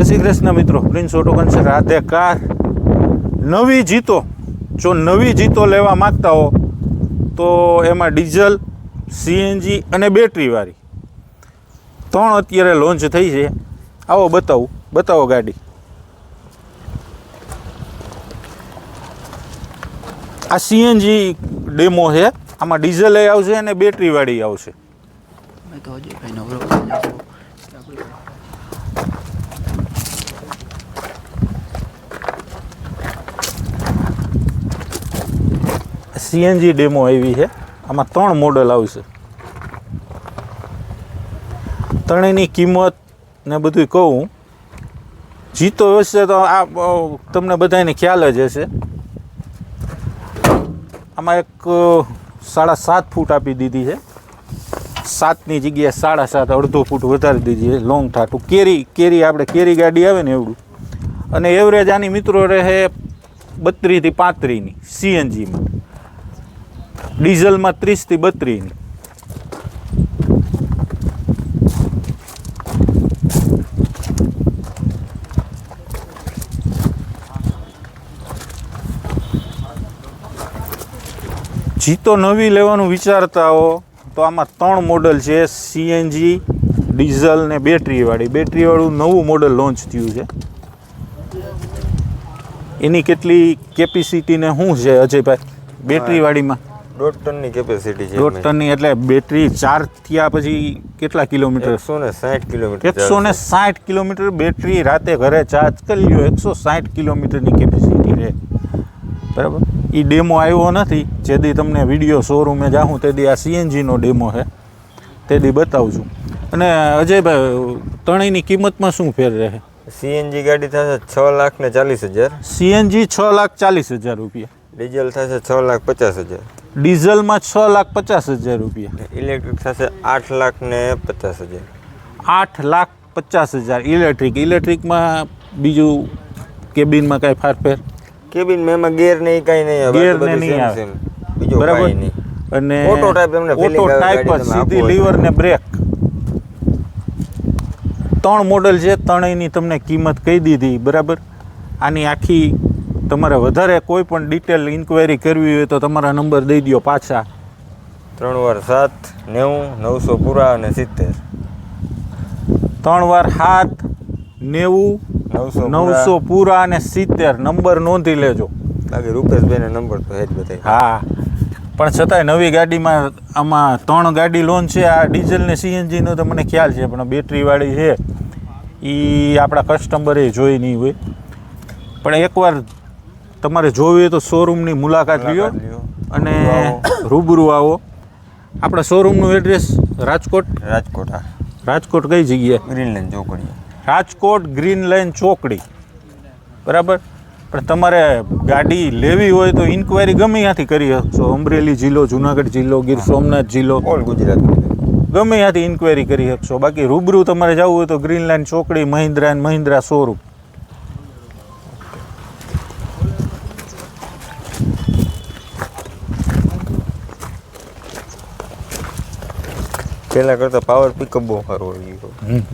જય શ્રી કૃષ્ણ મિત્રો. Prince auto કન્સર Radhe car નવી જીતો. જો નવી જીતો લેવા માંગતા હો, તો એમાં ડીઝલ, સીએનજી અને બેટરીવાળી ત્રણ અત્યારે લોન્ચ થઈ છે. આવો બતાવું. બતાવો ગાડી. આ સીએનજી ડેમો છે. આમાં ડીઝલ એ આવશે અને બેટરીવાળી આવશે મેં તો અજયભાઈનો વ્લોગ જોયો. સીએનજી ડેમો આવી છે. આમાં ત્રણ મોડલ આવશે. ત્રણેયની કિંમત ને બધું કહું. જીતો હશે તો આ તમને બધાને ખ્યાલ જ હશે. આમાં એક સાડા સાત ફૂટ આપી દીધી છે. સાતની જગ્યાએ સાડા સાત, અડધો ફૂટ વધારી દીધી છે લોંગ ઠાઠું. કેરી કેરી, આપણે કેરી ગાડી આવે ને એવડું. અને એવરેજ આની મિત્રો રહે બત્રીસથી પાંત્રીસની, સીએનજીમાં. ડીઝલમાં ત્રીસથી બત્રીસ. જીતો નવી લેવાનું વિચારતા હો, તો આમાં ત્રણ મોડલ છે સીએનજી ડીઝલ ને બેટરીવાળી. બેટરીવાળું નવું મોડલ લોન્ચ થયું છે. એની કેટલી કેપેસિટી ને શું છે, અજયભાઈ? બેટરીવાળીમાં? દોઢ ટનની કેપેસિટી છે દોઢ ટનની એટલે બેટરી ચાર્જ થયા પછી કેટલા કિલોમીટર? એકસો ને સાઠ કિલોમીટર એકસો ને સાઠ કિલોમીટર બેટરી રાતે ઘરે ચાર્જ કરી લ્યો. એકસો સાઠ કિલોમીટરની કેપેસિટી રહે બરાબર? એ ડેમો આવ્યો નથી. જેથી તમને વીડિયો શોરૂમે જાઉં તેથી આ સીએનજીનો ડેમો છે. તેથી બતાવું છું અને અજયભાઈ ત્રણેયની કિંમતમાં શું ફેર રહે? સીએનજી ગાડી થશે છ લાખ ને ચાલીસ હજાર. સીએનજી છ લાખ ચાલીસ હજાર રૂપિયા. ડીઝલ થશે છ લાખ પચાસ હજાર. ડીઝલમાં છ લાખ પચાસ હજાર રૂપિયા. ઇલેક્ટ્રિક થશે આઠ લાખ ને પચાસ હજાર. આઠ લાખ પચાસ હજાર. ઇલેક્ટ્રિક. ઇલેક્ટ્રિકમાં બીજું કેબિનમાં કાંઈ ફારફેર? કેબિનમાં એમાં ગેર નહીં કાંઈ નહીં આવે. ગેર ને નહીં આવે. બીજું બરાબર? અને ઓટો ટાઈપ એમને ઓટો ટાઈપ જ સીધી લીવર ને બ્રેક ત્રણ મોડલ છે ત્રણેયની તમને કિંમત કહી દીધી. બરાબર? આની આખી તમારે વધારે કોઈ પણ ડિટેલ ઇન્ક્વાયરી કરવી હોય તો તમારા નંબર દઈ દો પાછા. ત્રણ વાર સાત નેવું નવસો પૂરા અને સિત્તેર. ત્રણ વાર સાત નેવું નવસો નવસો પૂરા અને સિત્તેર. નંબર નોંધી લેજો. બાકી રૂપેશભાઈને નંબર તો હે જ બતાવી હા. પણ છતાંય નવી ગાડીમાં આમાં ત્રણ ગાડી લોન છે. આ ડીઝલ ને સીએનજીનો તો મને ખ્યાલ છે પણ બેટરીવાળી છે. એ આપણા કસ્ટમરે જોઈ નહીં હોય. પણ એકવાર તમારે જોવી હોય તો શોરૂમની મુલાકાત લ્યો અને રૂબરૂ આવો. આપણા શોરૂમનું એડ્રેસ રાજકોટ? રાજકોટ હા. રાજકોટ કઈ જગ્યાએ? ગ્રીન ગ્રીનલેન્ડ ચોકડી રાજકોટ ગ્રીન લાઇન ચોકડી. બરાબર? પણ તમારે ગાડી લેવી હોય તો ઇન્ક્વાયરી ગમે ત્યાંથી કરી શકશો. અમરેલી જિલ્લો જુનાગઢ જિલ્લો ગીર સોમનાથ જિલ્લો. ઓલ ગુજરાત ગમે ત્યાંથી ઇન્ક્વાયરી કરી શકશો. બાકી રૂબરૂ તમારે જવું હોય તો ગ્રીન લાઇન ચોકડી મહિન્દ્રા એન્ડ મહિન્દ્રા શોરૂમ પહેલાં કરતાં પાવર પિકઅપ બહુ સારું આવી ગયું.